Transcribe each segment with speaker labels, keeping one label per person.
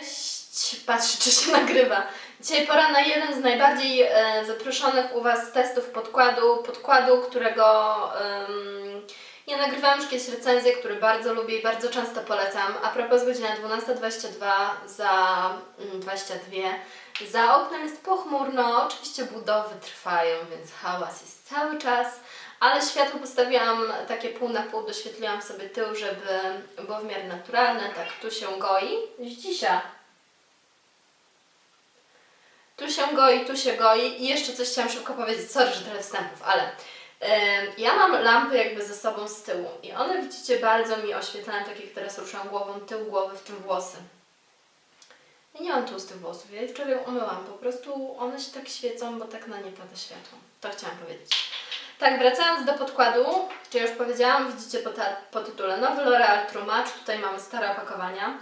Speaker 1: Cześć! Patrzę, czy się nagrywa. Dzisiaj pora na jeden z najbardziej e, zaproszonych u Was testów podkładu. Podkładu, którego em, ja nagrywałam już kiedyś recenzję, który bardzo lubię i bardzo często polecam. A propos godzina 12.22 za mm, 22. Za oknem jest pochmurno, oczywiście budowy trwają, więc hałas jest cały czas. Ale światło postawiłam takie pół na pół, doświetliłam sobie tył, żeby było w miarę naturalne. Tak, tu się goi. Dzisiaj. Tu się goi, tu się goi i jeszcze coś chciałam szybko powiedzieć, sorry, że tyle wstępów, ale ja mam lampy jakby ze sobą z tyłu i one widzicie bardzo mi oświetlają, tak jak teraz ruszam głową, tył głowy, w tym włosy. Ja nie mam tłustych włosów, ja je wczoraj umyłam, po prostu one się tak świecą, bo tak na nie pada światło. To chciałam powiedzieć. Tak, wracając do podkładu, czy już powiedziałam, widzicie po, ta, po tytule Nowy L'Oreal True Match, tutaj mamy stare opakowania.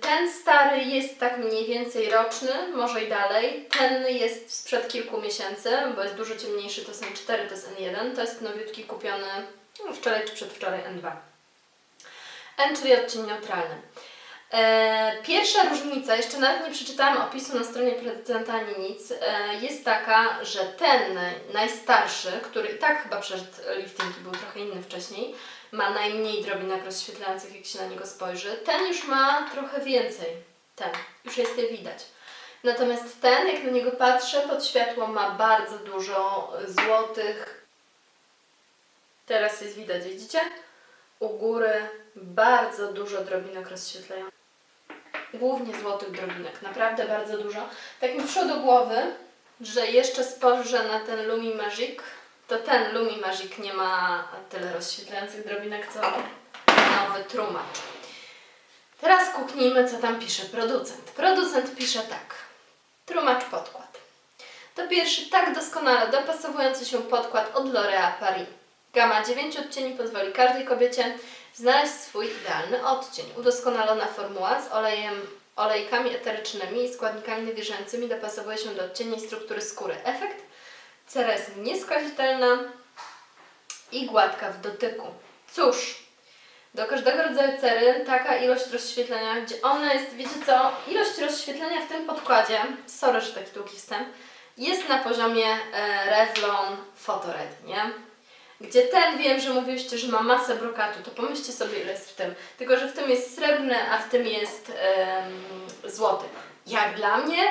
Speaker 1: Ten stary jest tak mniej więcej roczny, może i dalej. Ten jest sprzed kilku miesięcy, bo jest dużo ciemniejszy, to są 4, to jest N1. To jest nowiutki kupiony no, wczoraj czy przedwczoraj N2. N, czyli odcień neutralny. E, Pierwsza różnica, jeszcze nawet nie przeczytałam opisu na stronie producenta nic, e, jest taka, że ten najstarszy, który i tak chyba przeszedł liftingi, był trochę inny wcześniej, ma najmniej drobinek rozświetlających, jak się na niego spojrzy. Ten już ma trochę więcej. Ten, już jest je widać. Natomiast ten, jak na niego patrzę, pod światło ma bardzo dużo złotych. Teraz jest widać, widzicie? U góry bardzo dużo drobinek rozświetlają. Głównie złotych drobinek, naprawdę bardzo dużo. Tak mi przyszło do głowy, że jeszcze spojrzę na ten Lumi Magic, to ten Lumi Magic nie ma tyle rozświetlających drobinek, co nowy Trumacz. Teraz kuknijmy, co tam pisze producent. Producent pisze tak. Trumacz podkład. To pierwszy tak doskonale dopasowujący się podkład od L'Oréal Paris. Gama 9 odcieni pozwoli każdej kobiecie znaleźć swój idealny odcień. Udoskonalona formuła z olejem, olejkami eterycznymi i składnikami nawilżającymi dopasowuje się do odcieni i struktury skóry. Efekt? Cera jest nieskazitelna i gładka w dotyku. Cóż, do każdego rodzaju cery taka ilość rozświetlenia, gdzie ona jest, wiecie co, ilość rozświetlenia w tym podkładzie, sorry, że taki długi wstęp, jest na poziomie e, Revlon Photoready, nie? Gdzie ten wiem, że mówiliście, że ma masę brokatu, to pomyślcie sobie ile jest w tym. Tylko, że w tym jest srebrny, a w tym jest złoty. Jak dla mnie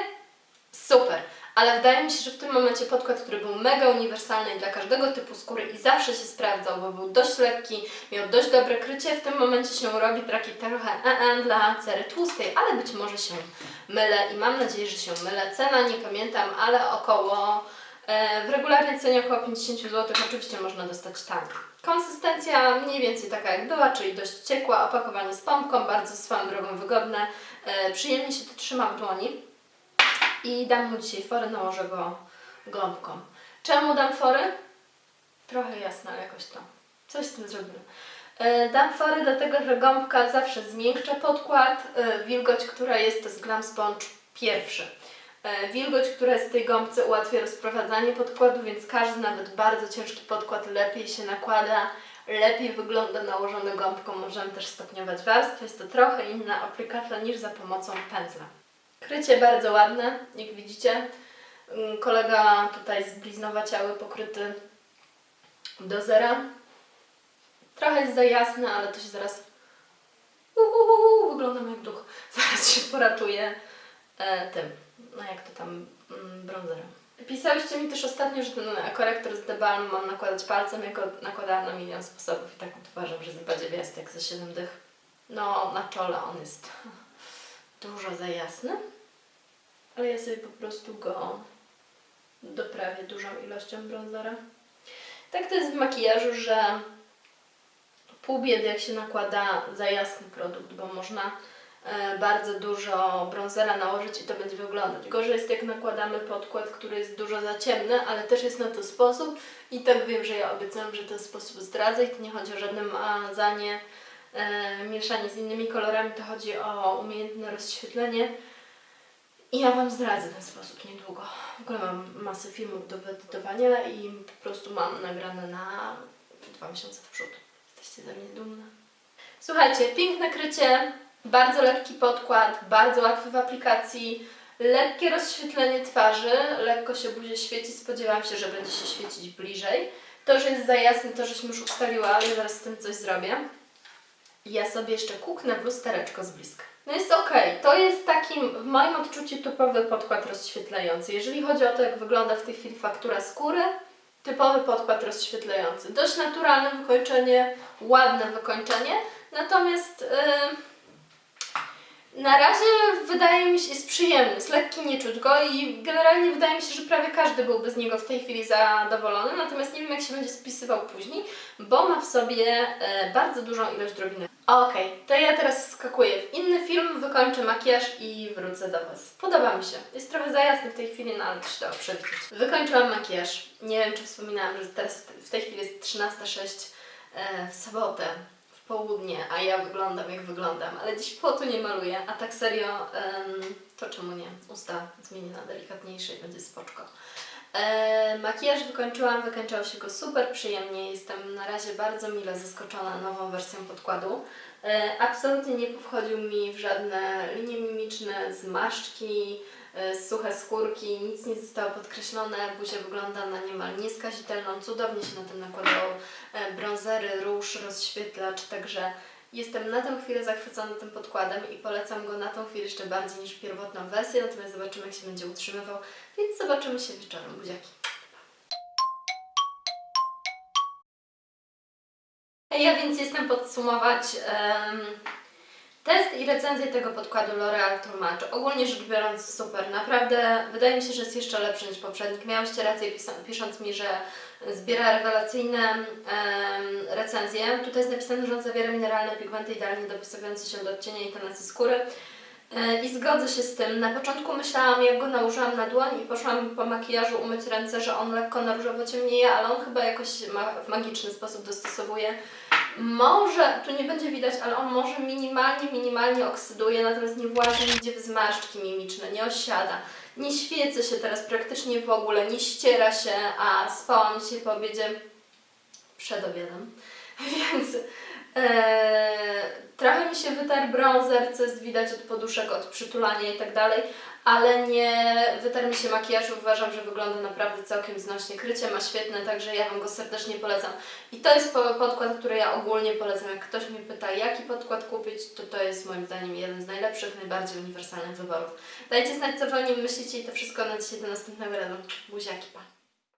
Speaker 1: super. Ale wydaje mi się, że w tym momencie podkład, który był mega uniwersalny dla każdego typu skóry i zawsze się sprawdzał, bo był dość lekki, miał dość dobre krycie, w tym momencie się robi taki trochę e dla cery tłustej, ale być może się mylę i mam nadzieję, że się mylę. Cena nie pamiętam, ale około W regularnej cenie około 50 zł oczywiście można dostać taniej. Konsystencja mniej więcej taka jak była, czyli dość ciekła, opakowanie z pompką, bardzo swoją drogą wygodne, e, przyjemnie się to trzyma w dłoni i dam mu dzisiaj fory, nałożę go gąbką. Czemu dam fory? Trochę jasne, ale jakoś to. Coś z tym zrobimy. E, Dam fory dlatego, że gąbka zawsze zmiękcza podkład. E, Wilgoć, która jest, to jest Glam Sponge pierwszy. E, Wilgoć, która jest w tej gąbce ułatwia rozprowadzanie podkładu, więc każdy nawet bardzo ciężki podkład lepiej się nakłada, lepiej wygląda nałożony gąbką. Możemy też stopniować warstwy. Jest to trochę inna aplikacja niż za pomocą pędzla. Krycie bardzo ładne, jak widzicie. Mm, Kolega tutaj z bliznowaciały pokryty do zera. Trochę jest za jasne, ale to się zaraz uhuhu, wyglądam jak duch. Zaraz się poratuje e, tym, no jak to tam, mm, bronzerem. Pisałyście mi też ostatnio, że ten korektor z The Balm mam nakładać palcem, jako nakładałam na milion sposobów i tak uważam, że zabadzie jest jak za 7 dych. No, na czole on jest dużo za jasny, ale ja sobie po prostu go doprawię dużą ilością bronzera. Tak to jest w makijażu, że pół biedy jak się nakłada za jasny produkt, bo można bardzo dużo bronzera nałożyć i to będzie wyglądać. Gorzej jest jak nakładamy podkład, który jest dużo za ciemny, ale też jest na to sposób i tak wiem, że ja obiecałam, że ten sposób zdradzę i to nie chodzi o żadne mazanie, e, mieszanie z innymi kolorami, to chodzi o umiejętne rozświetlenie. I ja Wam zdradzę ten sposób niedługo. W ogóle mam masę filmów do wyedytowania i po prostu mam nagrane na dwa miesiące w przód. Jesteście ze mnie dumne. Słuchajcie, piękne krycie, Bardzo lekki podkład, bardzo łatwy w aplikacji, lekkie rozświetlenie twarzy, lekko się buzie świeci, spodziewałam się, że będzie się świecić bliżej. To, że jest za jasny, to żeśmy już ustaliła, ale zaraz z tym coś zrobię. Ja sobie jeszcze kuknę w lustereczko z bliska. No jest ok, to jest takim w moim odczuciu typowy podkład rozświetlający. Jeżeli chodzi o to, jak wygląda w tej chwili faktura skóry, typowy podkład rozświetlający. Dość naturalne wykończenie, ładne wykończenie, natomiast yy, na razie wydaje mi się, jest przyjemny, jest lekki, nie czuć go i generalnie wydaje mi się, że prawie każdy byłby z niego w tej chwili zadowolony, natomiast nie wiem jak się będzie spisywał później, bo ma w sobie e, bardzo dużą ilość drobinek. Okej, to ja teraz skakuję w inny film, wykończę makijaż i wrócę do Was. Podoba mi się. Jest trochę za jasny w tej chwili, no ale to się dało przewidzieć. Wykończyłam makijaż. Nie wiem, czy wspominałam, że teraz w tej chwili jest 13.06 e, w sobotę południe, a ja wyglądam jak wyglądam, ale dziś płotu nie maluję, a tak serio, to czemu nie? Usta zmienię na delikatniejsze i będzie spoczko. Makijaż wykończyłam, wykończyło się go super przyjemnie, jestem na razie bardzo mile zaskoczona nową wersją podkładu. E, absolutnie nie wchodził mi w żadne linie mimiczne, zmarszczki, suche skórki, nic nie zostało podkreślone, buzia wygląda na niemal nieskazitelną, cudownie się na tym nakładało e, brązery, róż, rozświetlacz, także jestem na tę chwilę zachwycona tym podkładem i polecam go na tą chwilę jeszcze bardziej niż pierwotną wersję, natomiast zobaczymy jak się będzie utrzymywał, więc zobaczymy się wieczorem, buziaki. Ja więc jestem podsumować em, test i recenzję tego podkładu L'Oreal Match. Ogólnie rzecz biorąc super, naprawdę wydaje mi się, że jest jeszcze lepszy niż poprzednik. Miałyście rację pisząc mi, że zbiera rewelacyjne em, recenzje. Tutaj jest napisane, że on zawiera mineralne pigmenty idealnie dopasowujące się do odcienia i tonacji skóry. E, I zgodzę się z tym. Na początku myślałam, jak go nałożyłam na dłoń i poszłam po makijażu umyć ręce, że on lekko na różowo ciemnieje, ale on chyba jakoś ma, w magiczny sposób dostosowuje. Może, tu nie będzie widać, ale on może minimalnie, minimalnie oksyduje, natomiast nie włazi nigdzie w zmarszczki mimiczne, nie osiada. Nie świecę się teraz praktycznie w ogóle, nie ściera się, a spałam dzisiaj po obiedzie przed obiadem, więc e, trochę mi się wytarł bronzer, co jest widać od poduszek, od przytulania i tak dalej, ale nie wytarł mi się makijaż, uważam, że wygląda naprawdę całkiem znośnie. Krycie ma świetne, także ja Wam go serdecznie polecam. I to jest po- podkład, który ja ogólnie polecam. Jak ktoś mnie pyta, jaki podkład kupić, to to jest moim zdaniem jeden z najlepszych, najbardziej uniwersalnych wyborów. Dajcie znać, co Wy o nim myślicie i to wszystko na dzisiaj do następnego razu. Buziaki, pa!